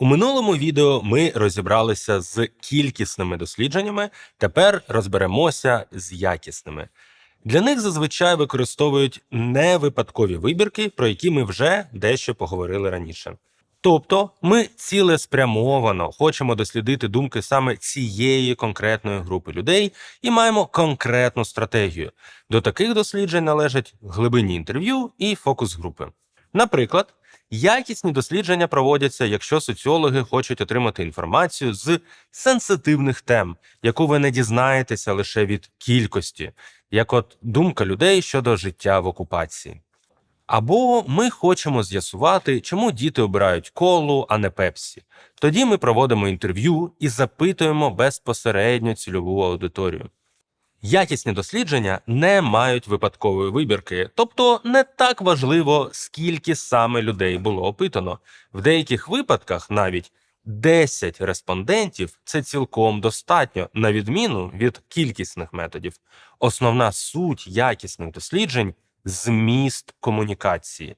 У минулому відео ми розібралися з кількісними дослідженнями. Тепер розберемося з якісними. Для них зазвичай використовують невипадкові вибірки, про які ми вже дещо поговорили раніше. Тобто ми цілеспрямовано хочемо дослідити думки саме цієї конкретної групи людей і маємо конкретну стратегію. До таких досліджень належать глибинні інтерв'ю і фокус-групи. Наприклад, якісні дослідження проводяться, якщо соціологи хочуть отримати інформацію з сенситивних тем, яку ви не дізнаєтеся лише від кількості, як от думка людей щодо життя в окупації. Або ми хочемо з'ясувати, чому діти обирають колу, а не пепсі. Тоді ми проводимо інтерв'ю і запитуємо безпосередньо цільову аудиторію. Якісні дослідження не мають випадкової вибірки, тобто не так важливо, скільки саме людей було опитано. В деяких випадках навіть 10 респондентів це цілком достатньо, на відміну від кількісних методів. Основна суть якісних досліджень зміст комунікації.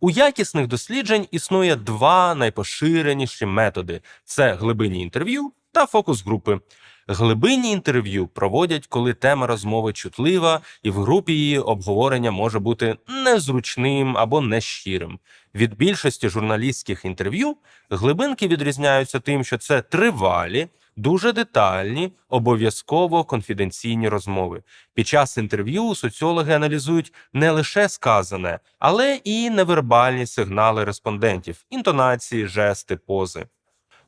У якісних досліджень існує два найпоширеніші методи: це глибинні інтерв'ю та фокус-групи. Глибинні інтерв'ю проводять, коли тема розмови чутлива, і в групі її обговорення може бути незручним або нещирим. Від більшості журналістських інтерв'ю глибинки відрізняються тим, що це тривалі, дуже детальні, обов'язково конфіденційні розмови. Під час інтерв'ю соціологи аналізують не лише сказане, але і невербальні сигнали респондентів, інтонації, жести, пози.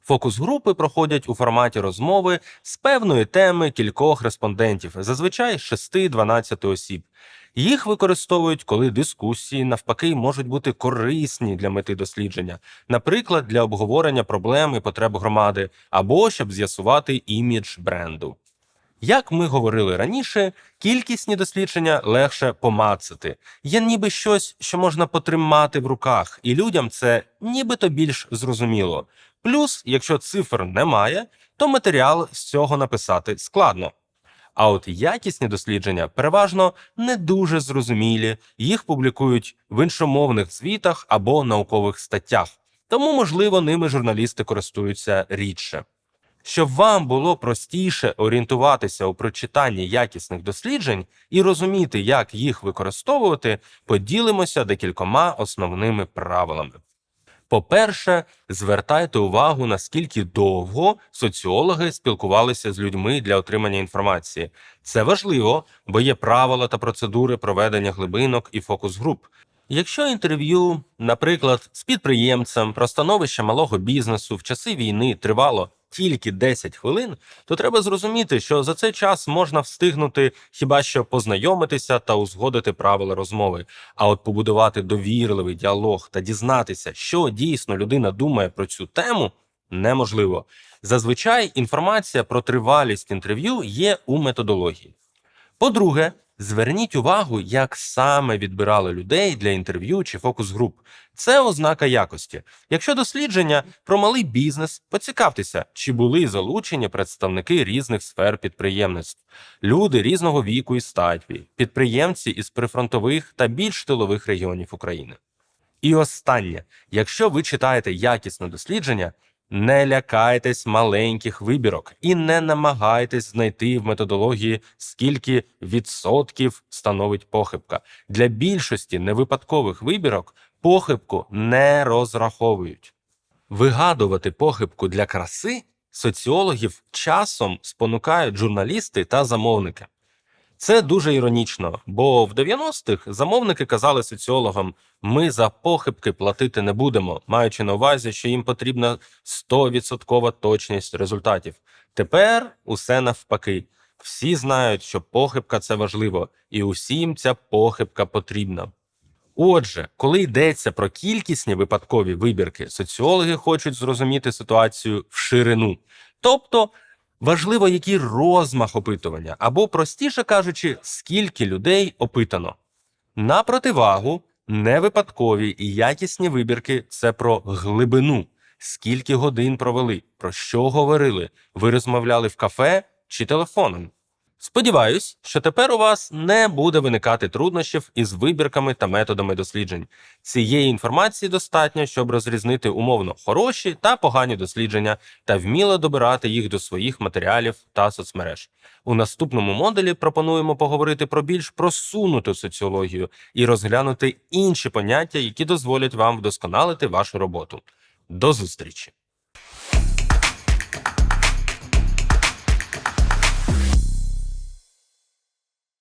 Фокус-групи проходять у форматі розмови з певної теми кількох респондентів, зазвичай 6-12 осіб. Їх використовують, коли дискусії навпаки можуть бути корисні для мети дослідження, наприклад, для обговорення проблем і потреб громади, або щоб з'ясувати імідж бренду. Як ми говорили раніше, кількісні дослідження легше помацати. Є ніби щось, що можна потримати в руках, і людям це нібито більш зрозуміло. Плюс, якщо цифр немає, то матеріал з цього написати складно. А от якісні дослідження переважно не дуже зрозумілі, їх публікують в іншомовних звітах або наукових статтях, тому, можливо, ними журналісти користуються рідше. Щоб вам було простіше орієнтуватися у прочитанні якісних досліджень і розуміти, як їх використовувати, поділимося декількома основними правилами. По-перше, звертайте увагу, наскільки довго соціологи спілкувалися з людьми для отримання інформації. Це важливо, бо є правила та процедури проведення глибинок і фокус-груп. Якщо інтерв'ю, наприклад, з підприємцем про становище малого бізнесу в часи війни тривало тільки 10 хвилин, то треба зрозуміти, що за цей час можна встигнути хіба що познайомитися та узгодити правила розмови. А от побудувати довірливий діалог та дізнатися, що дійсно людина думає про цю тему, неможливо. Зазвичай інформація про тривалість інтерв'ю є у методології. По-друге, зверніть увагу, як саме відбирали людей для інтерв'ю чи фокус-груп. Це ознака якості. Якщо дослідження про малий бізнес, поцікавтеся, чи були залучені представники різних сфер підприємництв, люди різного віку і статі, підприємці із прифронтових та більш тилових регіонів України. І останнє, якщо ви читаєте якісне дослідження, не лякайтесь маленьких вибірок і не намагайтесь знайти в методології, скільки відсотків становить похибка. Для більшості невипадкових вибірок похибку не розраховують. Вигадувати похибку для краси соціологів часом спонукають журналісти та замовники. Це дуже іронічно, бо в 90-х замовники казали соціологам: ми за похибки платити не будемо, маючи на увазі, що їм потрібна 100% точність результатів. Тепер усе навпаки. Всі знають, що похибка це важливо, і усім ця похибка потрібна. Отже, коли йдеться про кількісні випадкові вибірки, соціологи хочуть зрозуміти ситуацію в ширину. Тобто важливо, який розмах опитування, або, простіше кажучи, скільки людей опитано. На противагу, невипадкові і якісні вибірки це про глибину, скільки годин провели, про що говорили, ви розмовляли в кафе чи телефоном. Сподіваюсь, що тепер у вас не буде виникати труднощів із вибірками та методами досліджень. Цієї інформації достатньо, щоб розрізнити умовно хороші та погані дослідження та вміло добирати їх до своїх матеріалів та соцмереж. У наступному модулі пропонуємо поговорити про більш просунуту соціологію і розглянути інші поняття, які дозволять вам вдосконалити вашу роботу. До зустрічі!